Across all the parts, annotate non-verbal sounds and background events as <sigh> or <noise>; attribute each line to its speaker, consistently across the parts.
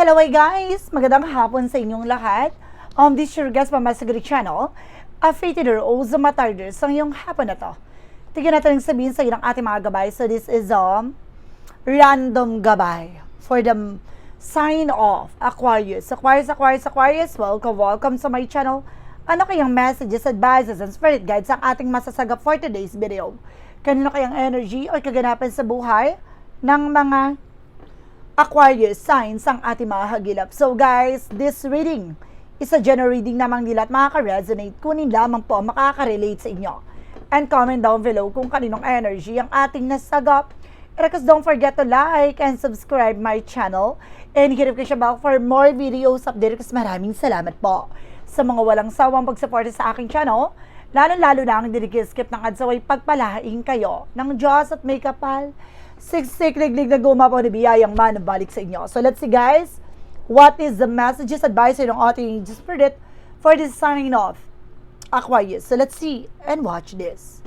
Speaker 1: Hello hi guys! Magandang hapon sa inyong lahat. Um, this is your guest Mama Sigrid Channel. A fated o Zumatarders ang iyong hapon na to. Tignan natin ang sabihin sa ng ating mga gabay. So this is um, random gabay for the sign of Aquarius. Aquarius, Aquarius, Aquarius, welcome, welcome sa my channel. Ano kayang messages, advices, and spirit guides ang ating masasagap for today's video? Kanino kayang energy o kaganapan sa buhay ng mga Aquarius signs ang ating mga hagilap. So guys, this reading is a general reading namang nila at makaka-resonate. Kunin lamang po ang makaka-relate sa inyo. And comment down below kung kaninong energy ang ating nasagap. Because don't forget to like and subscribe my channel. And hit notification bell for more videos update kasi maraming salamat po sa mga walang sawang pagsuporta sa aking channel. Lalo-lalo na ang skip ng adsaway pagpalaing kayo ng Diyos at may kapal siksik liglig na gumapo ni biyayang man balik sa inyo. So let's see guys, what is the messages advice ng ating spirit for this signing off Aquarius. So let's see and watch this.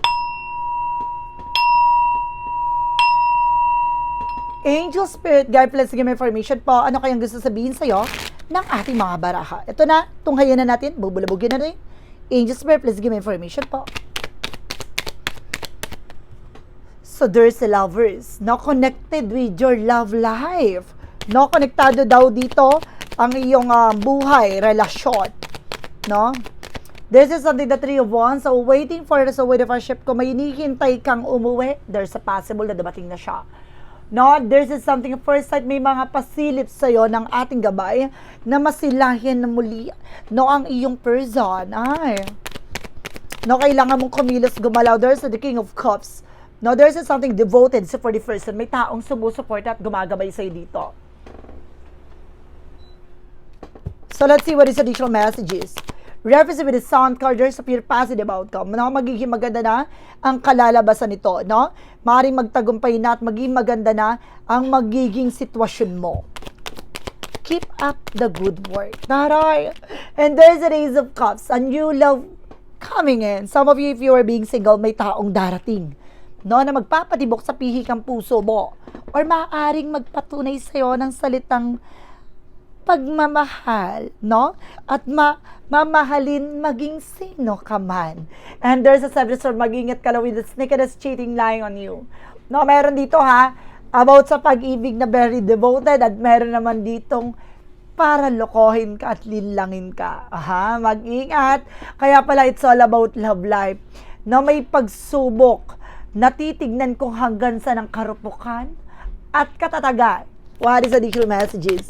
Speaker 1: Angel Spirit Guide, please give me information po. Ano kayang gusto sabihin sa'yo ng ating mga baraha? Ito na, tunghayan na natin, bubulabugin na rin. Angel Spirit, please give me information po. So there's lovers, no connected with your love life. No konektado daw dito ang iyong ah, buhay, relasyon. No? This is something the three of wands. So waiting for the way of a ship. Kung may hinihintay kang umuwi, there's a possible na dumating na siya. No, this is something first sight may mga pasilip sa iyo ng ating gabay na masilahin na muli no ang iyong person. Ay. No, kailangan mong kumilos gumalaw. There's the King of Cups. No, there's something devoted sa 41st may taong sumusuporta at gumagabay sa'yo dito. So let's see what is additional messages. Reference with the sound card, there's a pure positive outcome. No, magiging maganda na ang kalalabasan nito, no? Maaaring magtagumpay na at magiging maganda na ang magiging sitwasyon mo. Keep up the good work. Taray! And there's a Ace of Cups, a new love coming in. Some of you, if you are being single, may taong darating no, na magpapatibok sa pihikang puso mo or maaaring magpatunay sa iyo ng salitang pagmamahal, no? At ma mamahalin maging sino ka man. And there's a seven sword, mag-ingat ka lang with the snake that's cheating lying on you. No, meron dito ha, about sa pag-ibig na very devoted at meron naman ditong para lokohin ka at linlangin ka. Aha, mag-ingat. Kaya pala it's all about love life. No, may pagsubok natitignan kung hanggang sa ng karupukan at katatagan. What is additional messages?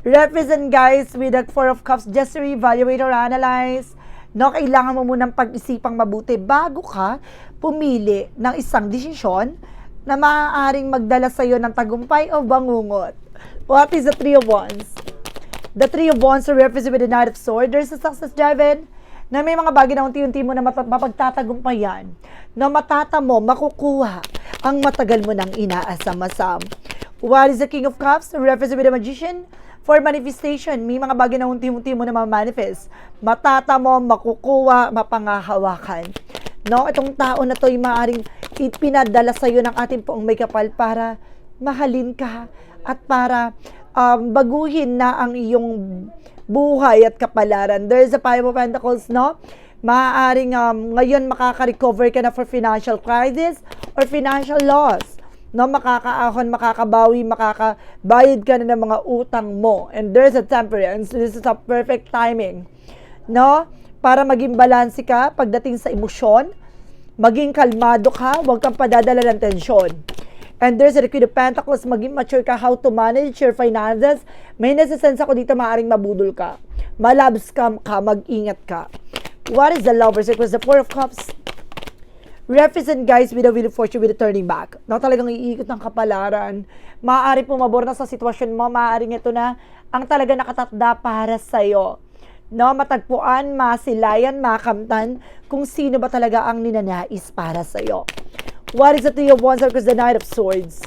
Speaker 1: Represent guys with the Four of Cups just to evaluate or analyze. No, kailangan mo munang pag-isipang mabuti bago ka pumili ng isang desisyon na maaaring magdala sa iyo ng tagumpay o bangungot. What is the Three of Wands? The Three of Wands are represented with the Knight of Swords. There's a success driven na may mga bagay na unti-unti mo na map- mapagtatagumpayan, na matata mo, makukuha ang matagal mo nang inaasam-asam. What is the King of Cups? Reference with the Magician? For manifestation, may mga bagay na unti-unti mo na ma-manifest. Matata mo, makukuha, mapangahawakan. No, itong tao na to ay maaaring ipinadala sa iyo ng ating poong may kapal para mahalin ka at para um, baguhin na ang iyong buhay at kapalaran. There's a Five of Pentacles, no? Maaaring um, ngayon makaka-recover ka na for financial crisis or financial loss. No, makakaahon, makakabawi, makakabayad ka na ng mga utang mo. And there's a temperance. This is a perfect timing. No? Para maging balanse ka pagdating sa emosyon, maging kalmado ka, huwag kang padadala ng tensyon. And there's a Queen of Pentacles, maging mature ka how to manage your finances. May nasisense ako dito, maaaring mabudol ka. Malab scam ka, mag-ingat ka. What is the lovers? It was the Four of Cups. Represent guys with a wheel of fortune with a turning back. No, talagang iikot ng kapalaran. Maaari pumabor na sa sitwasyon mo. Maaaring ito na ang talaga nakatatda para sa'yo. No, matagpuan, masilayan, makamtan kung sino ba talaga ang ninanais para sa'yo. What is the Three of Wands because the Knight of Swords?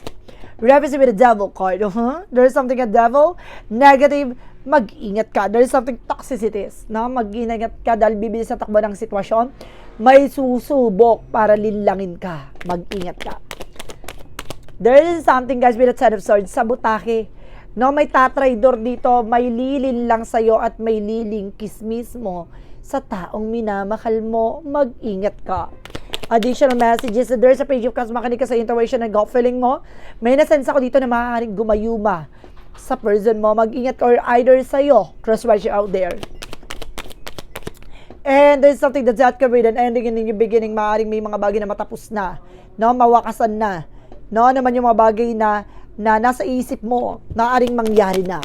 Speaker 1: Represent with the Devil card. <laughs> Uh-huh. There's something a devil, negative, mag-ingat ka. There's something toxicities. No? Mag-ingat ka dahil bibilis sa takbo ng sitwasyon. May susubok para linlangin ka. Mag-ingat ka. There is something guys with the Ten of Swords, sabotake No, may tatraydor dito, may lilin lang sa'yo at may liling kismis mo sa taong minamahal mo. Mag-ingat ka. Additional messages. There's a page of makinig ka sa intuition and gut feeling mo. May nasense ako dito na maaaring gumayuma sa person mo. Mag-ingat or either sa'yo. You out there. And there's something that's not covered and ending in your beginning, maaaring may mga bagay na matapos na, no, mawakasan na. No, ano naman yung mga bagay na, na nasa isip mo, maaaring mangyari na.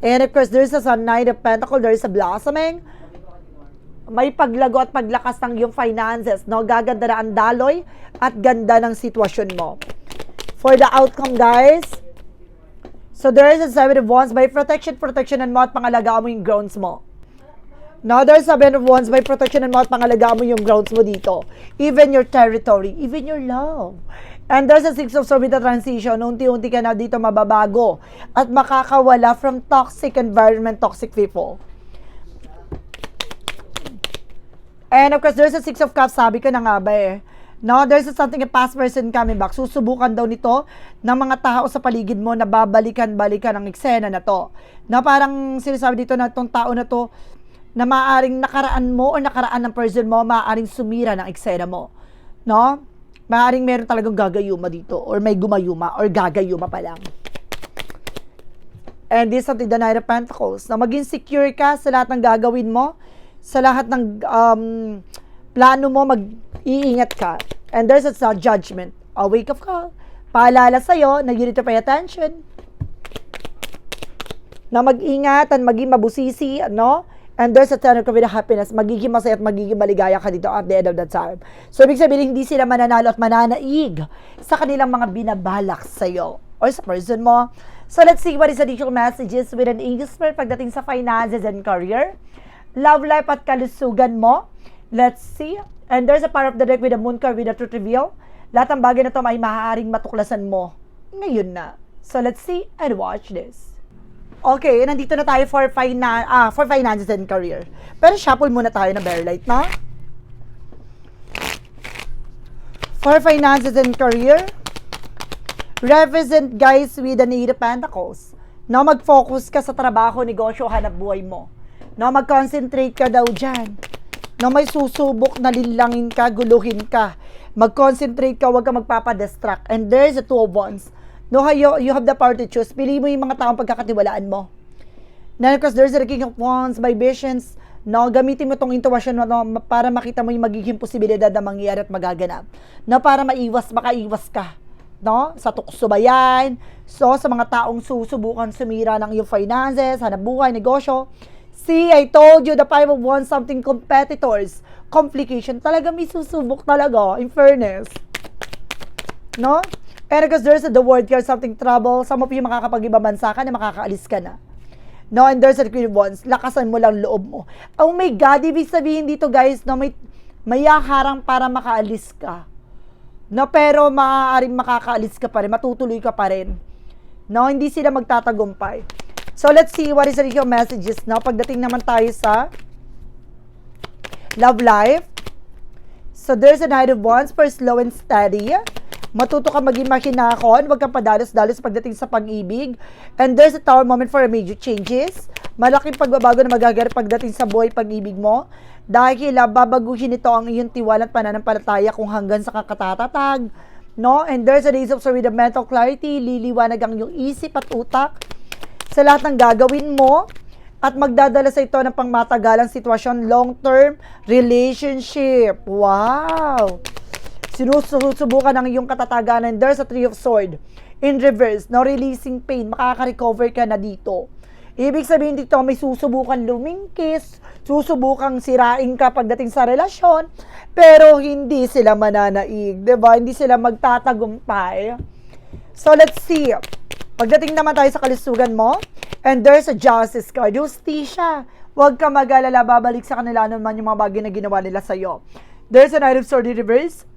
Speaker 1: And of course, there's a sun, Knight of Pentacles, there's a blossoming, may paglago at paglakas ng yung finances, no? Gaganda na ang daloy at ganda ng sitwasyon mo. For the outcome, guys, so there is a seven of wands, may protection, protection mo at pangalagaan mo yung grounds mo. Now, there's seven of wands, may protection mo at pangalagaan mo yung grounds mo dito. Even your territory, even your love. And there's a six of swords the transition, unti-unti ka na dito mababago at makakawala from toxic environment, toxic people. And of course, there's a six of cups, sabi ko na nga ba eh. No, there's something a past person coming back. Susubukan daw nito ng mga tao sa paligid mo na babalikan-balikan ang eksena na to. Na parang sinasabi dito na tong tao na to na maaring nakaraan mo o nakaraan ng person mo, maaring sumira ng eksena mo. No? Maaring meron talagang gagayuma dito or may gumayuma or gagayuma pa lang. And this is the Knight of Pentacles. Na maging secure ka sa lahat ng gagawin mo, sa lahat ng um, plano mo, mag-iingat ka. And there's a judgment. A wake up call. Paalala sa'yo na you need to pay attention. Na mag-ingat at maging mabusisi, no? And there's a ten of happiness. Magiging masaya at magiging maligaya ka dito at the end of that time. So, ibig sabihin, hindi sila mananalo at mananaig sa kanilang mga binabalak sa'yo or sa person mo. So, let's see what is additional messages with an spirit pagdating sa finances and career love life at kalusugan mo. Let's see. And there's a part of the deck with the moon card with the truth reveal. Lahat ng bagay na to ay maaaring matuklasan mo ngayon na. So let's see and watch this. Okay, nandito na tayo for, fina- ah, for finances and career. Pero shuffle muna tayo na bear light, no? For finances and career, represent guys with the Eight of Pentacles. No, mag-focus ka sa trabaho, negosyo, hanap buhay mo. No, mag-concentrate ka daw dyan. No, may susubok na linlangin ka, guluhin ka. Mag-concentrate ka, huwag ka magpapadistract. And there's a two of wands. No, you, you have the power to choose. Pili mo yung mga taong pagkakatiwalaan mo. Now, because there's a king of wands, by visions, no, gamitin mo tong intuition mo no, para makita mo yung magiging posibilidad na mangyayari at magaganap. No, para maiwas, makaiwas ka no? Sa tukso ba yan? So, sa mga taong susubukan sumira ng iyong finances, hanap buhay, negosyo. See, I told you, the five of wands, something competitors, complication. Talaga may susubok talaga, in fairness. No? And because there's a, the word here, something trouble, some of you makakapag-ibang bansa ka na makakaalis ka na. No, and there's a queen of wands, lakasan mo lang loob mo. Oh my God, ibig sabihin dito guys, no, may, may harang para makaalis ka. No, pero maaaring makakaalis ka pa rin, matutuloy ka pa rin. No, hindi sila magtatagumpay. So, let's see what is your messages now. Pagdating naman tayo sa love life. So, there's a Knight of Wands for slow and steady. Matuto ka maging makinakon, huwag kang padalos-dalos pagdating sa pag-ibig. And there's a tower moment for major changes. Malaking pagbabago na magaganap pagdating sa buhay pag-ibig mo. Dahil babaguhin ito ang iyong tiwala at pananampalataya kung hanggang sa kakatatatag. No? And there's a days of with the mental clarity, liliwanag ang iyong isip at utak sa lahat ng gagawin mo at magdadala sa ito ng pangmatagalang sitwasyon, long-term relationship. Wow! Sinusubukan ng iyong katataganan. There's a three of sword. In reverse, no releasing pain, makaka-recover ka na dito. Ibig sabihin dito, may susubukan lumingkis, susubukang sirain ka pagdating sa relasyon, pero hindi sila mananaig, 'di ba? Hindi sila magtatagumpay. So let's see. Pagdating naman tayo sa kalusugan mo, and there's a justice card, justisya. Huwag ka mag-alala, babalik sa kanila naman yung mga bagay na ginawa nila sa'yo. There's a Knight of Sword in reverse.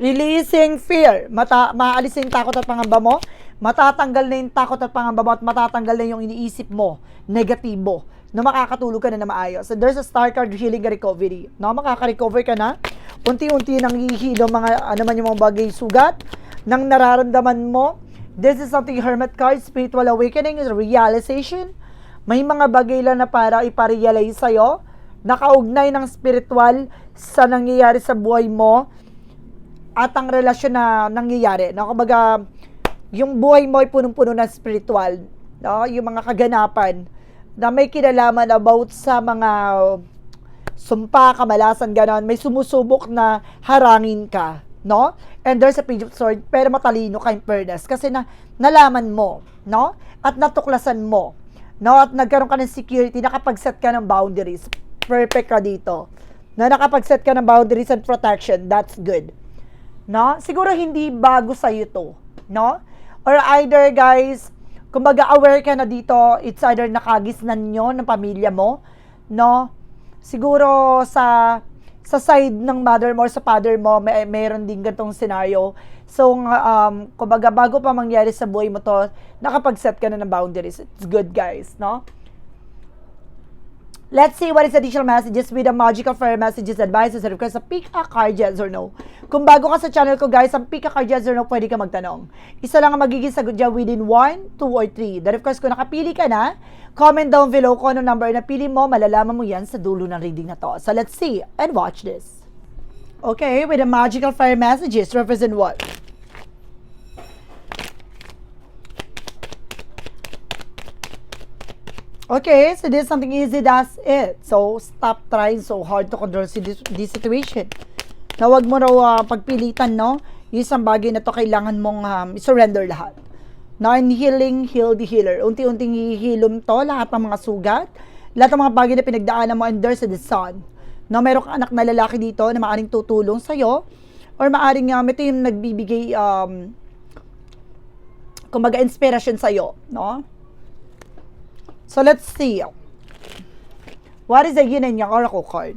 Speaker 1: Releasing fear. Mata maalis na yung takot at pangamba mo. Matatanggal na yung takot at pangamba mo at matatanggal na yung iniisip mo. Negatibo. Na makakatulog ka na na maayos. And there's a star card healing recovery. No, makaka-recover ka na. Unti-unti nang hihilo mga ano man yung mga bagay sugat nang nararamdaman mo This is something Hermit card, spiritual awakening, realization. May mga bagay lang na para iparealize sa'yo, nakaugnay ng spiritual sa nangyayari sa buhay mo at ang relasyon na nangyayari. No? Kumbaga, yung buhay mo ay punong-puno ng spiritual. No? Yung mga kaganapan na may kinalaman about sa mga sumpa, kamalasan, ganon. May sumusubok na harangin ka. No? And there's a page of sword, pero matalino ka in. Kasi na, nalaman mo, no? At natuklasan mo, no? At nagkaroon ka ng security, nakapag-set ka ng boundaries. Perfect ka dito. Na nakapag-set ka ng boundaries and protection, that's good. No? Siguro hindi bago sa to, no? Or either guys, kumbaga aware ka na dito, it's either nakagisnan nyo ng pamilya mo, no? Siguro sa sa side ng mother mo or sa father mo, may meron din ganitong scenario. So, um, kumbaga, bago pa mangyari sa buhay mo to, nakapag-set ka na ng boundaries. It's good, guys, no? Let's see what is additional messages with the magical fire messages, advices, and requests sa pick a card, yes or no. Kung bago ka sa channel ko, guys, ang pick a card, yes or no, pwede ka magtanong. Isa lang ang magiging sagot dyan within 1, 2, or 3. Then, of course, kung nakapili ka na, comment down below kung anong number na pili mo, malalaman mo yan sa dulo ng reading na to. So, let's see and watch this. Okay, with the magical fire messages, represent what? Okay, so this is something easy, that's it. So, stop trying so hard to control si this, this situation. Na wag mo raw uh, pagpilitan, no? Yung isang bagay na to kailangan mong um, surrender lahat. Na in healing, heal the healer. Unti-unting hihilom to, lahat ng mga sugat, lahat ng mga bagay na pinagdaanan mo, and there's the sun. No, meron kang anak na lalaki dito na maaring tutulong sa'yo, or maaring um, ito yung nagbibigay, um, kumbaga, inspiration sa'yo, no? So let's see. What is the yin and yang oracle card?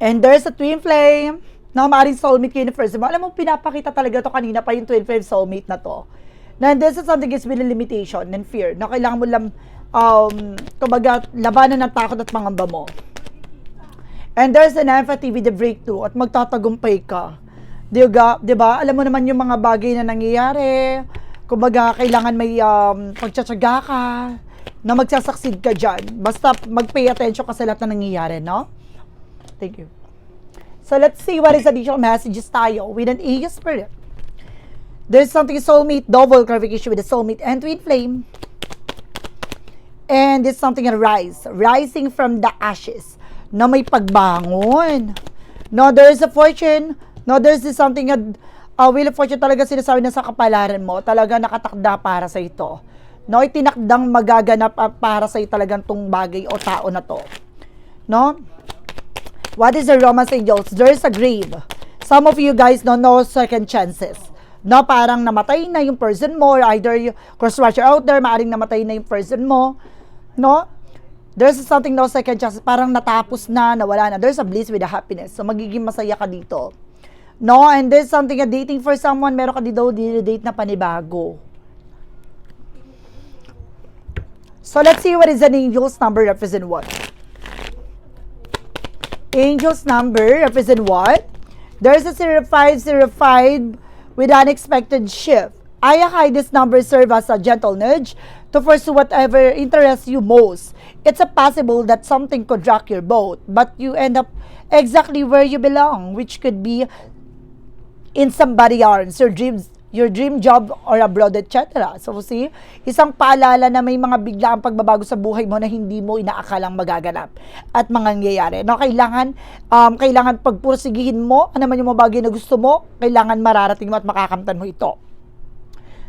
Speaker 1: And there's a twin flame. Na maaaring soulmate kayo ni first mo. Alam mo, pinapakita talaga to kanina pa yung twin flame soulmate na to. Na this is something is a limitation and fear. Na kailangan mo lang, um, kumbaga, labanan ng takot at pangamba mo. And there's an empathy with the breakthrough at magtatagumpay ka. Di ba? Di ba? Alam mo naman yung mga bagay na nangyayari. Kumbaga, kailangan may um, pagtsatsaga ka na magsasucceed ka dyan. Basta mag-pay attention ka sa lahat na nangyayari, no? Thank you. So, let's see what is additional messages tayo with an Ego Spirit. There's something soulmate, double clarification with the soulmate and twin flame. And it's something rise, rising from the ashes, na may pagbangon. No, there is a fortune, No, there's this something that uh, Wheel of Fortune talaga sinasabi na sa kapalaran mo, talaga nakatakda para sa ito. No, itinakdang magaganap uh, para sa talagang tong bagay o tao na to. No? What is the Romance Angels? There's a grave. Some of you guys know no second chances. No, parang namatay na yung person mo or either yung crosswatcher out there, maaring namatay na yung person mo. No? There's something no second chances. Parang natapos na, nawala na. There's a bliss with a happiness. So, magiging masaya ka dito. No, and there's something a dating for someone, meron ka di daw date na panibago. So let's see what is an angel's number represent what. Angel's number represent what? There's a 0505 with unexpected shift. Ayakai, this number serve as a gentle nudge to pursue whatever interests you most. It's a possible that something could rock your boat, but you end up exactly where you belong, which could be in somebody arms, your dreams, your dream job or abroad, etc. So see, isang paalala na may mga biglaang pagbabago sa buhay mo na hindi mo inaakalang magaganap at mangyayari. No, kailangan um, kailangan pagpursigihin mo ano man yung mga bagay na gusto mo, kailangan mararating mo at makakamtan mo ito.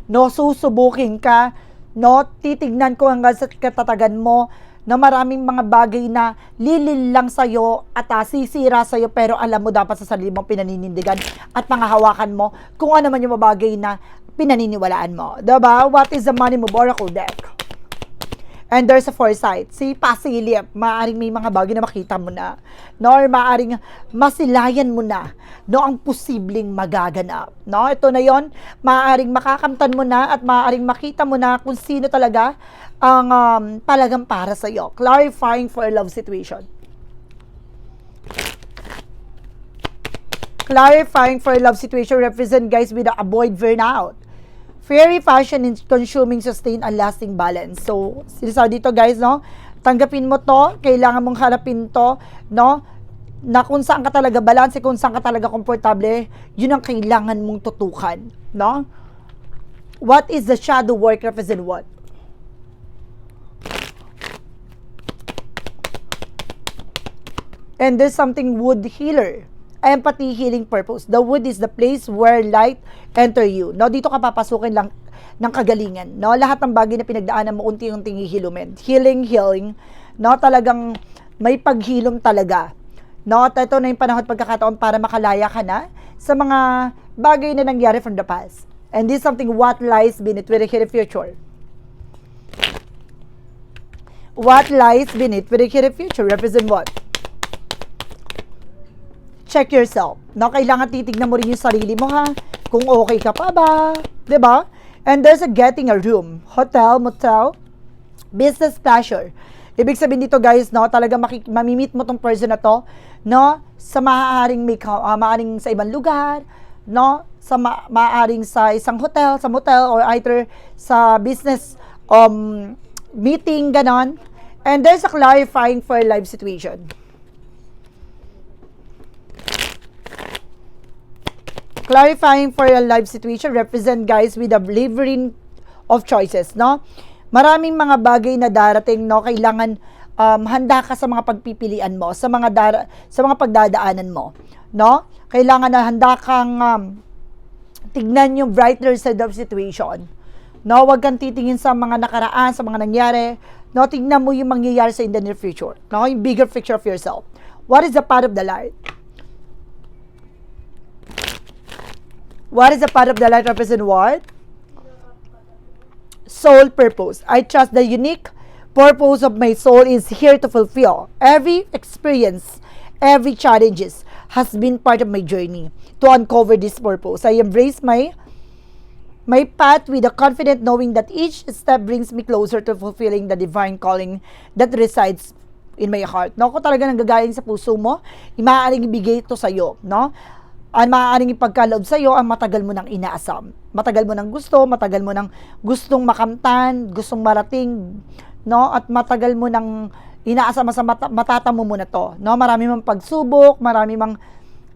Speaker 1: No, susubukin ka, no, titignan ko hanggang sa katatagan mo na maraming mga bagay na lilil lang sa'yo at uh, sisira sa'yo pero alam mo dapat sa sarili mong pinaninindigan at pangahawakan mo kung ano man yung mga bagay na pinaniniwalaan mo. Diba? What is the money move oracle deck? And there's a foresight. Si pasilip, maaaring may mga bagay na makita mo na. No? Or maaaring masilayan mo na no ang posibleng magaganap. No? Ito na yon maaaring makakamtan mo na at maaaring makita mo na kung sino talaga ang um, palagang para sa iyo. Clarifying for a love situation. Clarifying for love situation represent guys with the avoid burnout. Fairy fashion in consuming sustain and lasting balance. So, sinasabi dito guys, no? Tanggapin mo to, kailangan mong harapin to, no? Na kung saan ka talaga balance, kung saan ka talaga komportable, yun ang kailangan mong tutukan, no? What is the shadow work represent what? And there's something wood healer. Empathy healing purpose. The wood is the place where light enter you. No, dito ka papasukin lang ng kagalingan. No, lahat ng bagay na pinagdaanan mo unti-unting hihilumin. Healing, healing. No, talagang may paghilom talaga. No, ito na yung panahon at pagkakataon para makalaya ka na sa mga bagay na nangyari from the past. And this is something what lies beneath with the future. What lies beneath with the future represent what? Check yourself. No, kailangan titignan mo rin yung sarili mo ha. Kung okay ka pa ba, ba? And there's a getting a room, hotel, motel, business pleasure. Ibig sabihin dito guys, no, talaga makik- mamimit mo tong person na to, no, sa maaaring may ah, maaaring sa ibang lugar, no, sa ma- maaaring sa isang hotel, sa motel or either sa business um meeting ganon. And there's a clarifying for life situation. Clarifying for your life situation represent guys with a livering of choices, no? Maraming mga bagay na darating, no? Kailangan um, handa ka sa mga pagpipilian mo, sa mga dara, sa mga pagdadaanan mo, no? Kailangan na handa kang um, tignan yung brighter side of situation. No, wag kang titingin sa mga nakaraan, sa mga nangyari. No, tignan mo yung mangyayari sa in the near future. No, yung bigger picture of yourself. What is the part of the light? What is the part of the light represent what? Soul purpose. I trust the unique purpose of my soul is here to fulfill. Every experience, every challenges has been part of my journey to uncover this purpose. I embrace my my path with a confident knowing that each step brings me closer to fulfilling the divine calling that resides in my heart. No, kung talaga nanggagaling sa puso mo, maaaring ibigay ito sa iyo, no? Ang maaaring ipagkaloob sa iyo ang matagal mo nang inaasam. Matagal mo nang gusto, matagal mo nang gustong makamtan, gustong marating, no? At matagal mo nang inaasam sa mata, matatamo mo na to, no? Marami mang pagsubok, marami mang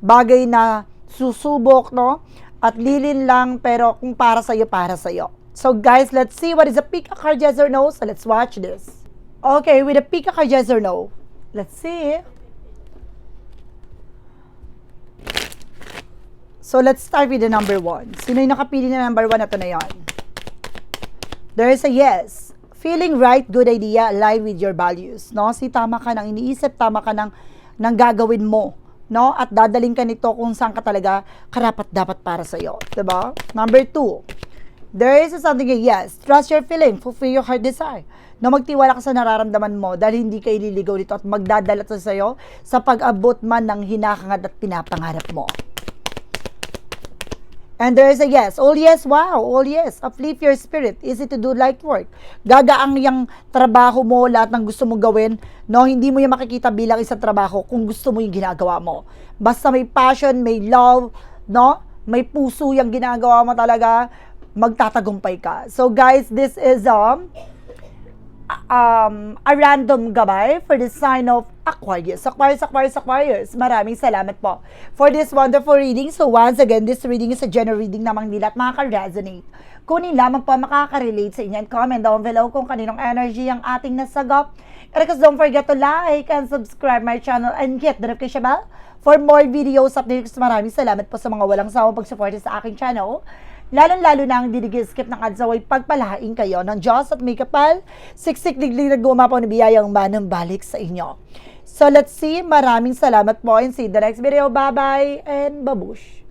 Speaker 1: bagay na susubok, no? At lilin lang pero kung para sa iyo, para sa iyo. So guys, let's see what is a pick a card yes or no. So let's watch this. Okay, with a pick a card yes or no. Let's see. So, let's start with the number one. Sino yung nakapili na number one na to na yan? There is a yes. Feeling right, good idea, align with your values. No? Si tama ka ng iniisip, tama ka ng, ng gagawin mo. No? At dadaling ka nito kung saan ka talaga karapat dapat para sa'yo. Diba? Number two. There is something a yes. Trust your feeling. Fulfill your heart desire. Na magtiwala ka sa nararamdaman mo dahil hindi ka ililigaw dito at magdadala sa sa'yo sa pag-abot man ng hinakangad at pinapangarap mo. And there is a yes. All yes, wow. All yes. Uplift your spirit. Easy to do light work. Gagaang yung trabaho mo, lahat ng gusto mong gawin, no? Hindi mo yung makikita bilang isang trabaho kung gusto mo yung ginagawa mo. Basta may passion, may love, no? May puso yung ginagawa mo talaga, magtatagumpay ka. So guys, this is um um, a random gabay for the sign of Aquarius. Aquarius, Aquarius, Aquarius. Maraming salamat po for this wonderful reading. So once again, this reading is a general reading namang nila at makaka-resonate. Kunin lamang po makaka-relate sa inyo and comment down below kung kaninong energy ang ating nasagap. And because don't forget to like and subscribe my channel and hit the notification bell for more videos updates. Maraming salamat po sa mga walang sawang pag-support sa aking channel. Lalo-lalo na ang didigil-skip ng ads away pagpalahain kayo ng Diyos at may kapal, siksik diglig na gumapaw na biyayang manang balik sa inyo. So let's see. Maraming salamat po and see the next video. Bye-bye and babush.